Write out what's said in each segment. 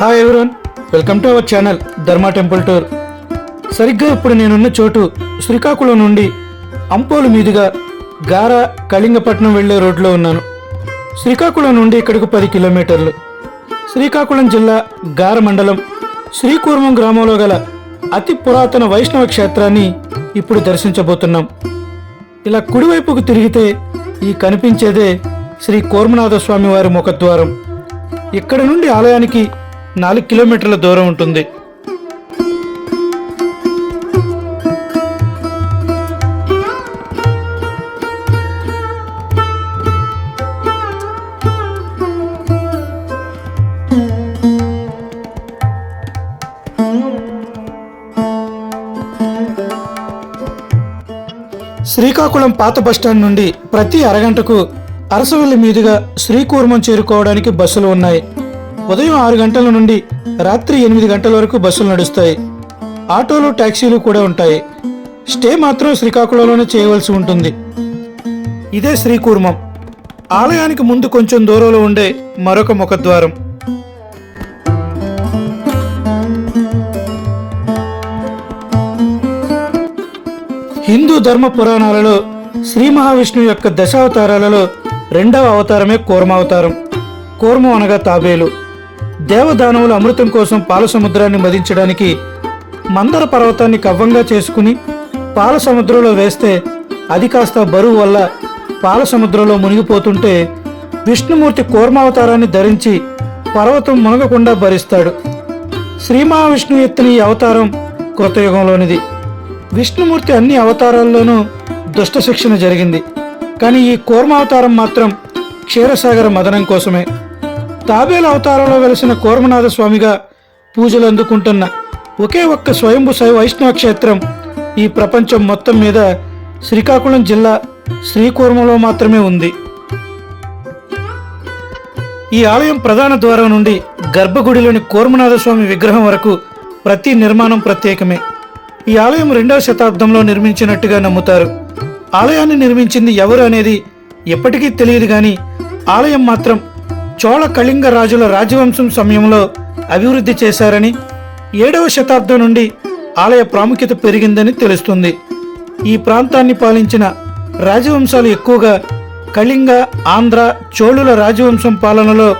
Hi everyone welcome to our channel Dharma Temple Tour సరిగ్గా ఇప్పుడు నేనున్న చోటు శ్రీకాకుళం నుండి అంపోలు మీదుగా గార కళింగపట్నం వెళ్ళే రోడ్లో ఉన్నాను. శ్రీకాకుళం నుండి ఇక్కడికి పది కిలోమీటర్లు. శ్రీకాకుళం జిల్లా గార మండలం శ్రీకూర్మం గ్రామంలో గల అతి పురాతన వైష్ణవ క్షేత్రాన్ని ఇప్పుడు దర్శించబోతున్నాం. ఇలా కుడివైపుకు తిరిగితే ఈ కనిపించేదే శ్రీ కోర్మనాథ స్వామి వారి ముఖద్వారం. ఇక్కడ నుండి ఆలయానికి నాలుగు కిలోమీటర్ల దూరం ఉంటుంది. శ్రీకాకుళం పాత బస్టాండ్ నుండి ప్రతి అరగంటకు అరసవల్లి మీదుగా శ్రీకూర్మం చేరుకోవడానికి బస్సులు ఉన్నాయి. ఉదయం ఆరు గంటల నుండి రాత్రి ఎనిమిది గంటల వరకు బస్సులు నడుస్తాయి. ఆటోలు ట్యాక్సీలు కూడా ఉంటాయి. స్టే మాత్రం శ్రీకాకుళంలోనే చేయవలసి ఉంటుంది. ఇదే శ్రీకూర్మం. ఆలయానికి ముందు కొంచెం దూరంలో ఉండే మరొక ముఖద్వారం. హిందూ ధర్మ పురాణాలలో శ్రీ మహావిష్ణువు యొక్క దశావతారాలలో రెండవ అవతారమే కూర్మావతారం కూర్మ అనగా తాబేలు. దేవదానవులు అమృతం కోసం పాల సముద్రాన్ని మదించడానికి మందర పర్వతాన్ని కవ్వంగా చేసుకుని పాల సముద్రంలో వేస్తే అది కాస్త బరువు వల్ల పాల సముద్రంలో మునిగిపోతుంటే విష్ణుమూర్తి కూర్మావతారాన్ని ధరించి పర్వతం మునగకుండా భరిస్తాడు. శ్రీ మహావిష్ణు ఎత్తిన ఈ అవతారం కృతయుగంలోనిది. విష్ణుమూర్తి అన్ని అవతారాల్లోనూ దుష్ట శిక్షణ జరిగింది. కానీ ఈ కూర్మావతారం మాత్రం క్షీరసాగర మదనం కోసమే. తాబేలు అవతారంలో వెలిసిన కూర్మనాథ స్వామిగా పూజలు అందుకుంటున్న ఒకే ఒక్క స్వయంభు శైవ వైష్ణవ క్షేత్రం ఈ ప్రపంచం మొత్తం మీద శ్రీకాకుళం జిల్లా శ్రీకూర్మలో మాత్రమే ఉంది. ఈ ఆలయం ప్రధాన ద్వారం నుండి గర్భగుడిలోని కూర్మనాథ స్వామి విగ్రహం వరకు ప్రతి నిర్మాణం ప్రత్యేకమే. ఈ ఆలయం రెండవ శతాబ్దంలో నిర్మించినట్టుగా నమ్ముతారు. ఆలయాన్ని నిర్మించింది ఎవరు అనేది ఎప్పటికీ తెలియదు కానీ ఆలయం మాత్రం చోళ కళింగ రాజుల రాజవంశం సమయంలో అభివృద్ధి చేశారని ఏడవ శతాబ్దం నుండి ఆలయ ప్రాముఖ్యత పెరిగిందని తెలుస్తుంది. ఈ ప్రాంతాన్ని పాలించిన రాజవంశాలు ఎక్కువగా కళింగ ఆంధ్ర చోళుల రాజవంశం పాలనలో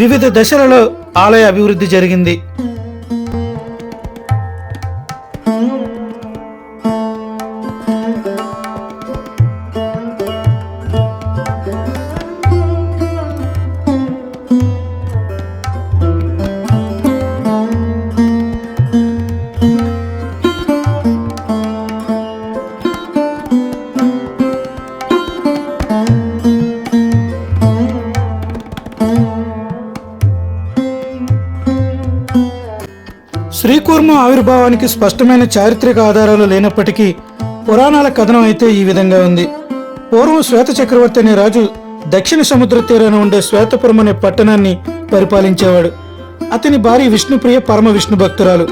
వివిధ దశలలో ఆలయ అభివృద్ధి జరిగింది. శ్రీకూర్మ ఆవిర్భావానికి స్పష్టమైన చారిత్రక ఆధారాలు లేనప్పటికీ పురాణాల కథనం అయితే ఈ విధంగా ఉంది. పూర్వం శ్వేత చక్రవర్తి అనే రాజు దక్షిణ సముద్ర తీరాన ఉండే శ్వేతపురం అనే పట్టణాన్ని పరిపాలించేవాడు. అతని భార్య విష్ణుప్రియ పరమ విష్ణు భక్తురాలు.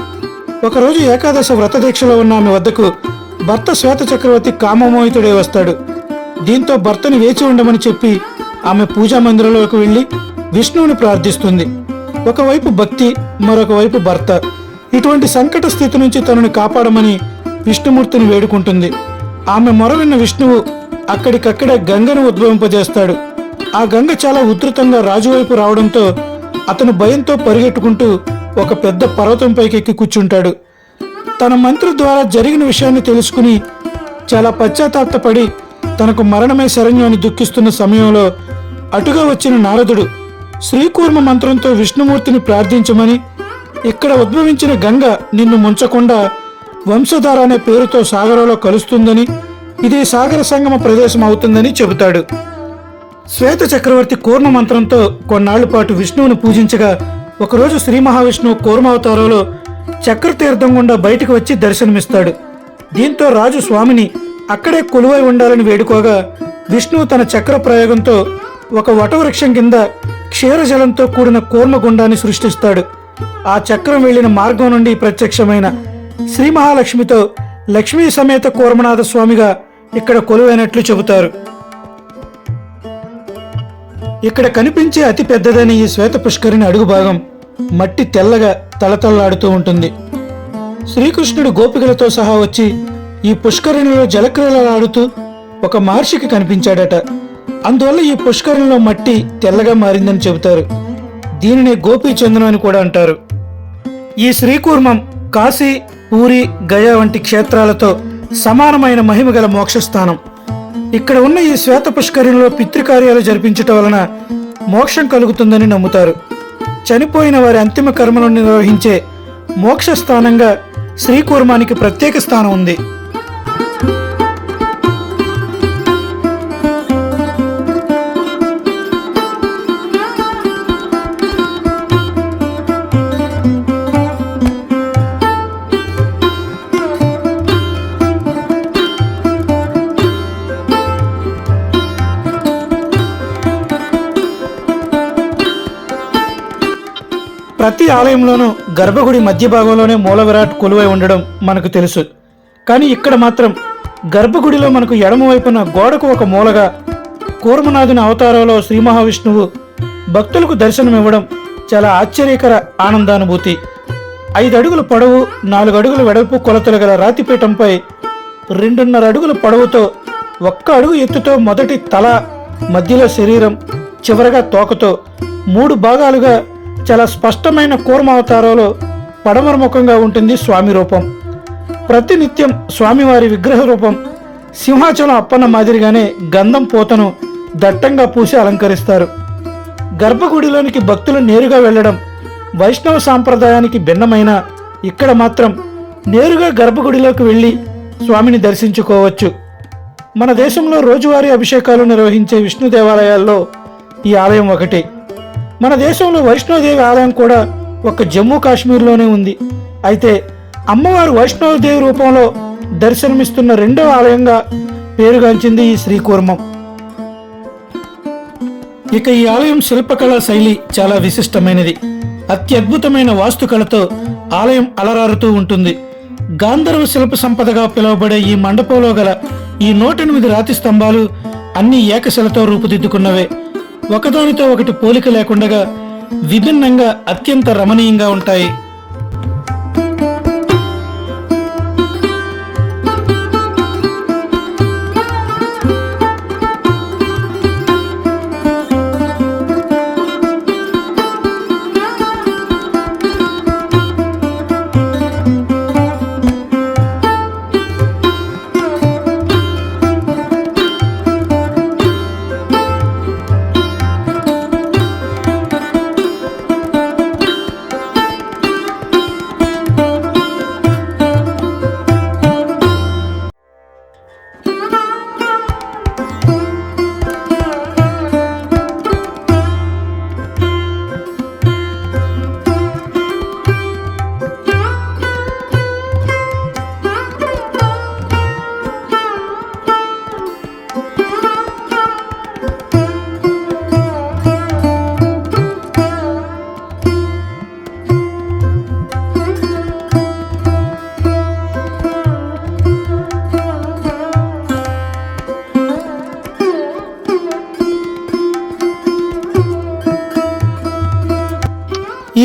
ఒకరోజు ఏకాదశ వ్రత దీక్షలో ఉన్న ఆమె వద్దకు భర్త శ్వేత చక్రవర్తి కామమోహితుడే వస్తాడు. దీంతో భర్తని వేచి ఉండమని చెప్పి ఆమె పూజా మందిరంలోకి వెళ్ళి విష్ణువుని ప్రార్థిస్తుంది. ఒకవైపు భక్తి మరొక వైపు భర్త. ఇటువంటి సంకట స్థితి నుంచి తనను కాపాడమని విష్ణుమూర్తిని వేడుకుంటుంది. ఆమె మొరవిన్న విష్ణువు అక్కడికక్కడే గంగను ఉద్భవింపజేస్తాడు. ఆ గంగ చాలా ఉధృతంగా రాజువైపు రావడంతో అతను భయంతో పరిగెట్టుకుంటూ ఒక పెద్ద పర్వతం ఎక్కి కూర్చుంటాడు. తన మంత్రి ద్వారా జరిగిన విషయాన్ని తెలుసుకుని చాలా పశ్చాత్తాపడి తనకు మరణమై శరణ్యాన్ని దుఃఖిస్తున్న సమయంలో అటుగా వచ్చిన నారదుడు శ్రీకూర్మ మంత్రంతో విష్ణుమూర్తిని ప్రార్థించమని ఇక్కడ ఉద్భవించిన గంగ నిన్ను ముంచకుండా వంశధార అనే పేరుతో సాగరంలో కలుస్తుందని ఇది సాగర సంగమ ప్రదేశం అవుతుందని చెబుతాడు. శ్వేత చక్రవర్తి కూర్మ మంత్రంతో కొన్నాళ్ళ పాటు విష్ణువుని పూజించగా ఒకరోజు శ్రీ మహావిష్ణువు కూర్మావతారంలో చక్రతీర్థం గుండా బయటకు వచ్చి దర్శనమిస్తాడు. దీంతో రాజు స్వామిని అక్కడే కొలువై ఉండాలని వేడుకోగా విష్ణువు తన చక్ర ప్రయోగంతో ఒక వటవృక్షం కింద క్షీరజలంతో కూడిన కూర్మగుండాన్ని సృష్టిస్తాడు. ఆ చక్రం వెళ్ళిన మార్గం నుండి ప్రత్యక్షమైన శ్రీ మహాలక్ష్మితో లక్ష్మీ సమేత కూర్మనాథ స్వామిగా ఇక్కడ కొలువైనట్లు చెబుతారు. ఇక్కడ కనిపించే అతి పెద్దదైన ఈ శ్వేత పుష్కరిణి అడుగు భాగం మట్టి తెల్లగా తళతళలాడుతూ ఉంటుంది. శ్రీకృష్ణుడు గోపికలతో సహా వచ్చి ఈ పుష్కరిణిలో జలక్రీడలాడుతూ ఒక మహర్షికి కనిపించాడట. అందువల్ల ఈ పుష్కరిణిలో మట్టి తెల్లగా మారిందని చెబుతారు. దీనిని గోపీచందనం అని కూడా అంటారు. ఈ శ్రీకూర్మం కాశీ పూరి గయా వంటి క్షేత్రాలతో సమానమైన మహిమ గల మోక్షస్థానం. ఇక్కడ ఉన్న ఈ శ్వేత పుష్కరిణిలో పితృకార్యాలు జరిపించటం వలన మోక్షం కలుగుతుందని నమ్ముతారు. చనిపోయిన వారి అంతిమ కర్మలను నిర్వహించే మోక్ష స్థానంగా శ్రీకూర్మానికి ప్రత్యేక స్థానం ఉంది. ప్రతి ఆలయంలోనూ గర్భగుడి మధ్య భాగంలోనే మూల విరాట్ కొలువై ఉండడం మనకు తెలుసు. కానీ ఇక్కడ మాత్రం గర్భగుడిలో మనకు ఎడమవైపున గోడకు ఒక మూలగా కూర్మనాథుని అవతారంలో శ్రీ మహావిష్ణువు భక్తులకు దర్శనమివ్వడం చాలా ఆశ్చర్యకర ఆనందానుభూతి. ఐదు అడుగుల పొడవు నాలుగు అడుగుల వెడల్పు కొలతలు గల రాతిపీఠంపై రెండున్నర అడుగుల పొడవుతో ఒక్క అడుగు ఎత్తుతో మొదటి తల మధ్యలో శరీరం చివరగా తోకతో మూడు భాగాలుగా చాలా స్పష్టమైన కూర్మ అవతారంలో పడమర ముఖంగా ఉంటుంది స్వామి రూపం. ప్రతినిత్యం స్వామివారి విగ్రహ రూపం సింహాచలం అప్పన్న మాదిరిగానే గంధం పూతను దట్టంగా పూసి అలంకరిస్తారు. గర్భగుడిలోనికి భక్తులు నేరుగా వెళ్ళడం వైష్ణవ సాంప్రదాయానికి భిన్నమైన ఇక్కడ మాత్రం నేరుగా గర్భగుడిలోకి వెళ్ళి స్వామిని దర్శించుకోవచ్చు. మన దేశంలో రోజువారీ అభిషేకాలు నిర్వహించే విష్ణు దేవాలయాల్లో ఈ ఆలయం ఒకటి. మన దేశంలో వైష్ణోదేవి ఆలయం కూడా ఒక జమ్మూ కాశ్మీర్లోనే ఉంది. అయితే అమ్మవారు వైష్ణవదేవి రూపంలో దర్శనమిస్తున్న రెండవ ఆలయంగా పేరుగాంచింది ఈ శ్రీకూర్మం. ఇక ఈ ఆలయం శిల్పకళా శైలి చాలా విశిష్టమైనది. అత్యద్భుతమైన వాస్తుకళతో ఆలయం అలరారుతూ ఉంటుంది. గాంధర్వ శిల్ప సంపదగా పిలువబడే ఈ మండపంలో గల ఈ నూట ఎనిమిది రాతి స్తంభాలు అన్ని ఏకశిలతో రూపుదిద్దుకున్నవే. ఒకదానితో ఒకటి పోలిక లేకుండగా విభిన్నంగా అత్యంత రమణీయంగా ఉంటాయి.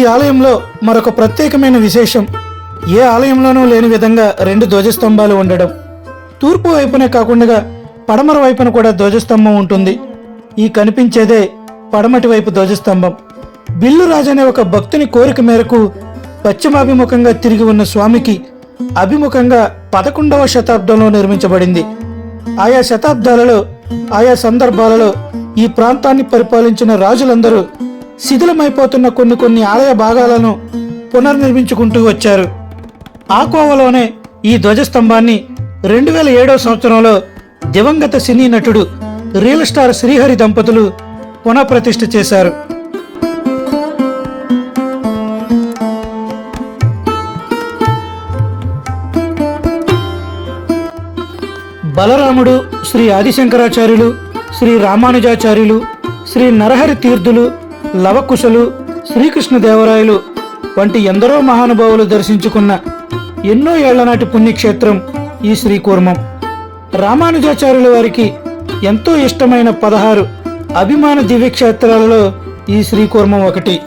ఈ ఆలయంలో మరొక ప్రత్యేకమైన విశేషం. ఏ ఆలయంలోనూ లేని విధంగా రెండు ధ్వజస్తంభాలు ఉండడం. తూర్పు వైపునే కాకుండా పడమర వైపున కూడా ధ్వజస్తంభం ఉంటుంది. ఈ కనిపించేదే పడమటి వైపు ధ్వజస్తంభం. బిల్లు రాజు అనే ఒక భక్తుని కోరిక మేరకు పశ్చిమాభిముఖంగా తిరిగి ఉన్న స్వామికి అభిముఖంగా పదకొండవ శతాబ్దంలో నిర్మించబడింది. ఆయా శతాబ్దాలలో ఆయా సందర్భాలలో ఈ ప్రాంతాన్ని పరిపాలించిన రాజులందరూ శిథిలమైపోతున్న కొన్ని కొన్ని ఆలయ భాగాలను పునర్నిర్మించుకుంటూ వచ్చారు. ఆ కోవలోనే ఈ ధ్వజస్తంభాన్ని రెండు వేల ఏడో సంవత్సరంలో దివంగత సినీ నటుడు రియల్ స్టార్ శ్రీహరి దంపతులు పునఃప్రతిష్ఠ చేశారు. బలరాముడు శ్రీ ఆదిశంకరాచార్యులు శ్రీ రామానుజాచార్యులు శ్రీ నరహరి తీర్థులు లవకుశలు శ్రీకృష్ణదేవరాయలు వంటి ఎందరో మహానుభావులు దర్శించుకున్న ఎన్నో ఏళ్ళనాటి పుణ్యక్షేత్రం ఈ శ్రీకూర్మం. రామానుజాచార్యుల వారికి ఎంతో ఇష్టమైన పదహారు అభిమాన దివ్యక్షేత్రాలలో ఈ శ్రీకూర్మం ఒకటి.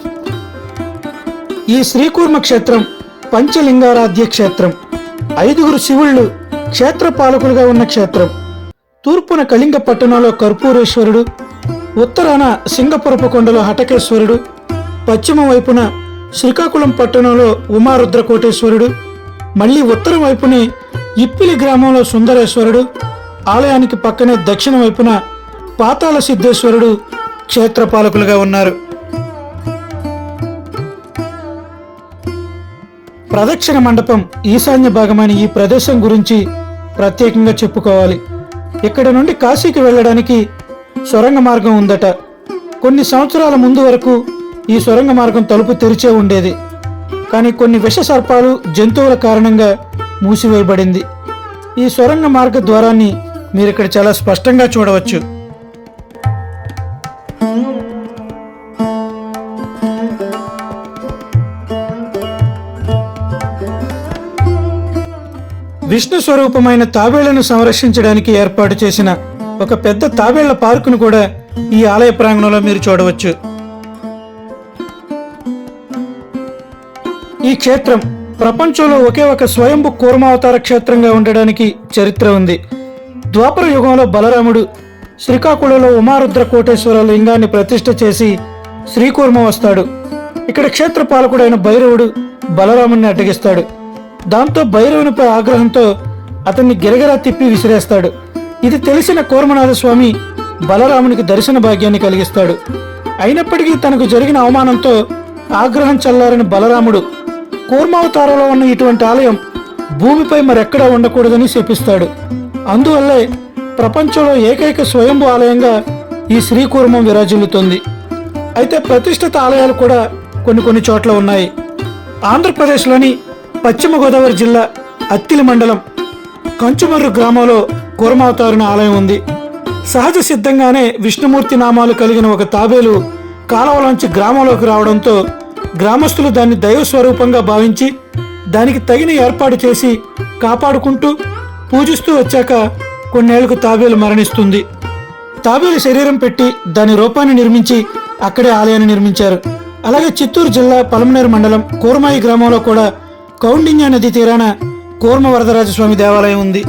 ఈ శ్రీకూర్మ క్షేత్రం పంచలింగారాధ్య క్షేత్రం. ఐదుగురు శివుళ్ళు క్షేత్ర పాలకులుగా ఉన్న క్షేత్రం. తూర్పున కళింగ పట్టణంలో కర్పూరేశ్వరుడు ఉత్తరాన సింగపురపు కొండలో హటకేశ్వరుడు పశ్చిమ వైపున శ్రీకాకుళం పట్టణంలో ఉమారుద్ర కోటేశ్వరుడు మళ్ళీ ఉత్తరం వైపునే ఇప్పిలి గ్రామంలో సుందరేశ్వరుడు ఆలయానికి పక్కనే దక్షిణ వైపున పాతాళ సిద్ధేశ్వరుడు క్షేత్రపాలకులుగా ఉన్నారు. ప్రదక్షిణ మండపం ఈశాన్య భాగమైన ఈ ప్రదేశం గురించి ప్రత్యేకంగా చెప్పుకోవాలి. ఇక్కడ నుండి కాశీకి వెళ్ళడానికి సొరంగ మార్గం ఉందట. కొన్ని సంవత్సరాల ముందు వరకు ఈ సొరంగ మార్గం తలుపు తెరిచే ఉండేది. కానీ కొన్ని విష సర్పాలు జంతువుల కారణంగా మూసివేయబడింది. ఈ సొరంగ మార్గ ద్వారాన్ని మీరు ఇక్కడ చాలా స్పష్టంగా చూడవచ్చు. విష్ణు స్వరూపమైన తాబేళ్ళను సంరక్షించడానికి ఏర్పాటు చేసిన ఒక పెద్ద తాబేళ్ళ పార్కును కూడా ఈ ఆలయ ప్రాంగణంలో మీరు చూడవచ్చు. ఈ క్షేత్రం ప్రపంచంలో ఒకే ఒక స్వయంభు కూర్మావతార క్షేత్రంగా ఉండడానికి చరిత్ర ఉంది. ద్వాపర యుగంలో బలరాముడు శ్రీకాకుళంలో ఉమారుద్ర కోటేశ్వర లింగాన్ని ప్రతిష్ఠ చేసి శ్రీకూర్మ వస్తాడు. ఇక్కడ క్షేత్ర పాలకుడైన భైరవుడు బలరాముని అడ్డగిస్తాడు. దాంతో భైరవునిపై ఆగ్రహంతో అతన్ని గిరగిరా తిప్పి విసిరేస్తాడు. ఇది తెలిసిన కూర్మనాథ స్వామి బలరామునికి దర్శన భాగ్యాన్ని కలిగిస్తాడు. అయినప్పటికీ తనకు జరిగిన అవమానంతో ఆగ్రహం చల్లారని బలరాముడు కూర్మావతారంలో ఉన్న ఇటువంటి ఆలయం భూమిపై మరెక్కడా ఉండకూడదని శపిస్తాడు. అందువల్లే ప్రపంచంలో ఏకైక స్వయంభు ఆలయంగా ఈ శ్రీకూర్మం విరాజిల్లుతుంది. అయితే ప్రతిష్ఠిత ఆలయాలు కూడా కొన్ని కొన్ని చోట్ల ఉన్నాయి. ఆంధ్రప్రదేశ్లోని పశ్చిమ గోదావరి జిల్లా అత్తిలి మండలం కంచుమర్రు గ్రామంలో కూర్మావతారుని ఆలయం ఉంది. సహజ సిద్ధంగానే విష్ణుమూర్తి నామాలు కలిగిన ఒక తాబేలు కాలవలోంచి గ్రామంలోకి రావడంతో గ్రామస్తులు దాన్ని దైవ స్వరూపంగా భావించి దానికి తగిన ఏర్పాటు చేసి కాపాడుకుంటూ పూజిస్తూ వచ్చాక కొన్నేళ్ళకు తాబేలు మరణిస్తుంది. తాబేలు శరీరం పెట్టి దాని రూపాన్ని నిర్మించి అక్కడే ఆలయాన్ని నిర్మించారు. అలాగే చిత్తూరు జిల్లా పలమనేరు మండలం కూరమాయి గ్రామంలో కూడా కౌండిన్య నది తీరాన కూర్మ వరదరాజస్వామి దేవాలయం ఉంది.